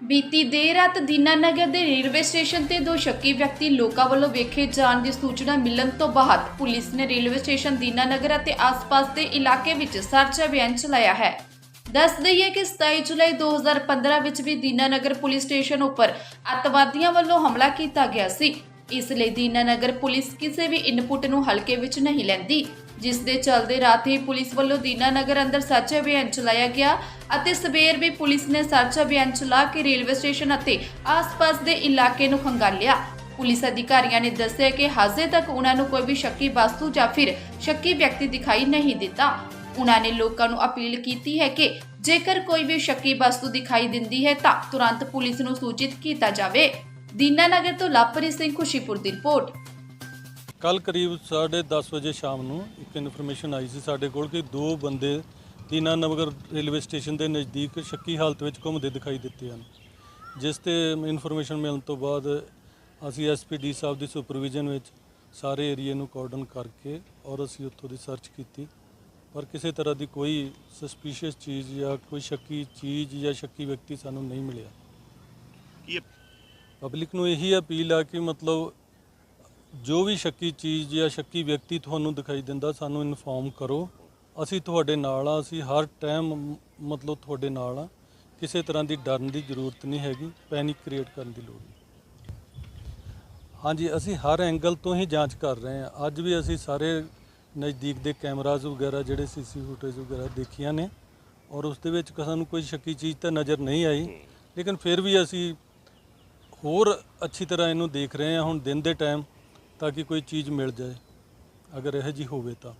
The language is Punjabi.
ਬੀਤੀ ਦੇਰ ਰਾਤ ਦੀਨਾਨਗਰ ਦੇ ਰੇਲਵੇ ਸਟੇਸ਼ਨ ਤੇ ਦੋ ਸ਼ੱਕੀ ਵਿਅਕਤੀ ਲੋਕਾਂ ਵੱਲੋਂ ਵੇਖੇ ਜਾਣ ਦੀ ਸੂਚਨਾ ਮਿਲਣ ਤੋਂ ਬਾਅਦ ਪੁਲਿਸ ਨੇ ਰੇਲਵੇ ਸਟੇਸ਼ਨ ਦੀਨਾਨਗਰ ਅਤੇ ਆਸ-ਪਾਸ ਦੇ ਇਲਾਕੇ ਵਿੱਚ ਸਰਚ ਅਭਿਆਨ ਚਲਾਇਆ ਹੈ। ਦੱਸ ਦਈਏ ਕਿ 27 ਜੁਲਾਈ 2015 ਵਿੱਚ ਵੀ ਦੀਨਾਨਗਰ ਪੁਲਿਸ ਸਟੇਸ਼ਨ ਉੱਪਰ ਅੱਤਵਾਦੀਆਂ ਵੱਲੋਂ ਹਮਲਾ ਕੀਤਾ ਗਿਆ ਸੀ। ਇਸ ਲਈ ਦੀਨਾਨਗਰ ਪੁਲਿਸ ਕਿਸੇ ਵੀ ਇਨਪੁਟ ਨੂੰ ਹਲਕੇ ਵਿੱਚ ਨਹੀਂ ਲੈਂਦੀ, ਜਿਸ ਦੇ ਚੱਲਦੇ ਰਾਤ ਹੀ ਪੁਲਿਸ ਵੱਲੋਂ ਦੀਨਾਨਗਰ ਅੰਦਰ ਸਰਚ ਅਭਿਆਨ ਚਲਾਇਆ ਗਿਆ ਅਤੇ ਸਵੇਰ ਵੀ ਪੁਲਿਸ ਨੇ ਸਰਚ ਅਭਿਆਨ ਚਲਾ ਕੇ ਰੇਲਵੇ ਸਟੇਸ਼ਨ ਅਤੇ ਆਸ-ਪਾਸ ਦੇ ਇਲਾਕੇ ਨੂੰ ਖੰਗਾਲਿਆ। ਪੁਲਿਸ ਅਧਿਕਾਰੀਆਂ ਨੇ ਦੱਸਿਆ ਕਿ ਹਾਜ਼ੇ ਤੱਕ ਉਹਨਾਂ ਨੂੰ ਕੋਈ ਵੀ ਸ਼ੱਕੀ ਵਸਤੂ ਜਾਂ ਫਿਰ ਸ਼ੱਕੀ ਵਿਅਕਤੀ ਦਿਖਾਈ ਨਹੀਂ ਦਿੱਤਾ। ਉਹਨਾਂ ਨੇ ਲੋਕਾਂ ਨੂੰ ਅਪੀਲ ਕੀਤੀ ਹੈ ਕਿ ਜੇਕਰ ਕੋਈ ਵੀ ਸ਼ੱਕੀ ਵਸਤੂ ਦਿਖਾਈ ਦਿੰਦੀ ਹੈ ਤਾਂ ਤੁਰੰਤ ਪੁਲਿਸ ਨੂੰ ਸੂਚਿਤ ਕੀਤਾ ਜਾਵੇ। ਦੀਨਾਨਗਰ ਤੋਂ ਲਾਪਰੀ ਸਿੰਘ ਖੁਸ਼ੀਪੁਰ ਦੀ ਰਿਪੋਰਟ। ਕੱਲ ਕਰੀਬ 10:30 ਵਜੇ ਸ਼ਾਮ ਨੂੰ ਇੱਕ ਇਨਫੋਰਮੇਸ਼ਨ ਆਈ ਸੀ ਸਾਡੇ ਕੋਲ ਕਿ ਦੋ ਬੰਦੇ ਦੀਨਾਨਗਰ ਰੇਲਵੇ ਸਟੇਸ਼ਨ ਦੇ ਨਜ਼ਦੀਕ ਸ਼ੱਕੀ ਹਾਲਤ ਵਿੱਚ ਘੁੰਮਦੇ ਦਿਖਾਈ ਦਿੱਤੇ ਹਨ। ਜਿਸ ਤੇ ਇਨਫੋਰਮੇਸ਼ਨ ਮਿਲਣ ਤੋਂ ਬਾਅਦ ਅਸੀਂ ਐਸਪੀਡੀ ਸਾਹਿਬ ਦੀ ਸੁਪਰਵਿਜ਼ਨ ਵਿੱਚ ਸਾਰੇ ਏਰੀਏ ਨੂੰ ਕਾਰਡਨ ਕਰਕੇ ਔਰ ਅਸੀਂ ਉੱਥੋਂ ਦੀ ਸਰਚ ਕੀਤੀ। ਪਰ ਕਿਸੇ ਤਰ੍ਹਾਂ ਦੀ ਕੋਈ ਸਸਪੀਸ਼ੀਅਸ ਚੀਜ਼ ਜਾਂ ਕੋਈ ਸ਼ੱਕੀ ਚੀਜ਼ ਜਾਂ ਸ਼ੱਕੀ ਵਿਅਕਤੀ ਸਾਨੂੰ ਨਹੀਂ ਮਿਲਿਆ। ਕੀ ਇਹ ਪਬਲਿਕ ਨੂੰ ਇਹੀ ਅਪੀਲ ਆ ਕਿ ਮਤਲਬ ਜੋ ਵੀ ਸ਼ੱਕੀ ਚੀਜ਼ ਜਾਂ ਸ਼ੱਕੀ ਵਿਅਕਤੀ ਤੁਹਾਨੂੰ ਦਿਖਾਈ ਦਿੰਦਾ, ਸਾਨੂੰ ਇਨਫੋਰਮ ਕਰੋ। ਅਸੀਂ ਤੁਹਾਡੇ ਨਾਲ ਆ, ਅਸੀਂ ਹਰ ਟਾਈਮ ਮਤਲਬ ਤੁਹਾਡੇ ਨਾਲ ਆ। ਕਿਸੇ ਤਰ੍ਹਾਂ ਦੀ ਡਰਨ ਦੀ ਜ਼ਰੂਰਤ ਨਹੀਂ ਹੈਗੀ, ਪੈਨਿਕ ਕ੍ਰੀਏਟ ਕਰਨ ਦੀ ਲੋੜ ਨਹੀਂ। ਹਾਂਜੀ, ਅਸੀਂ ਹਰ ਐਂਗਲ ਤੋਂ ਹੀ ਜਾਂਚ ਕਰ ਰਹੇ ਹਾਂ ਅੱਜ ਵੀ ਅਸੀਂ ਸਾਰੇ ਨਜ਼ਦੀਕ ਦੇ ਕੈਮਰਾਜ਼ ਵਗੈਰਾ, ਜਿਹੜੇ ਸੀਸੀ ਫੁਟੇਜ ਵਗੈਰਾ ਦੇਖੀਆਂ ਨੇ। ਔਰ ਉਸ ਦੇ ਵਿੱਚ ਸਾਨੂੰ ਕੋਈ ਸ਼ੱਕੀ ਚੀਜ਼ ਤਾਂ ਨਜ਼ਰ ਨਹੀਂ ਆਈ। ਲੇਕਿਨ ਫਿਰ ਵੀ ਅਸੀਂ ਹੋਰ ਅੱਛੀ ਤਰ੍ਹਾਂ ਇਹਨੂੰ ਦੇਖ ਰਹੇ ਹਾਂ ਹੁਣ ਦਿਨ ਦੇ ਟਾਈਮ ਤਾਂ ਕਿ ਕੋਈ ਚੀਜ਼ ਮਿਲ ਜਾਏ। ਅਗਰ ਇਹ ਜੀ ਹੋਵੇ ਤਾਂ।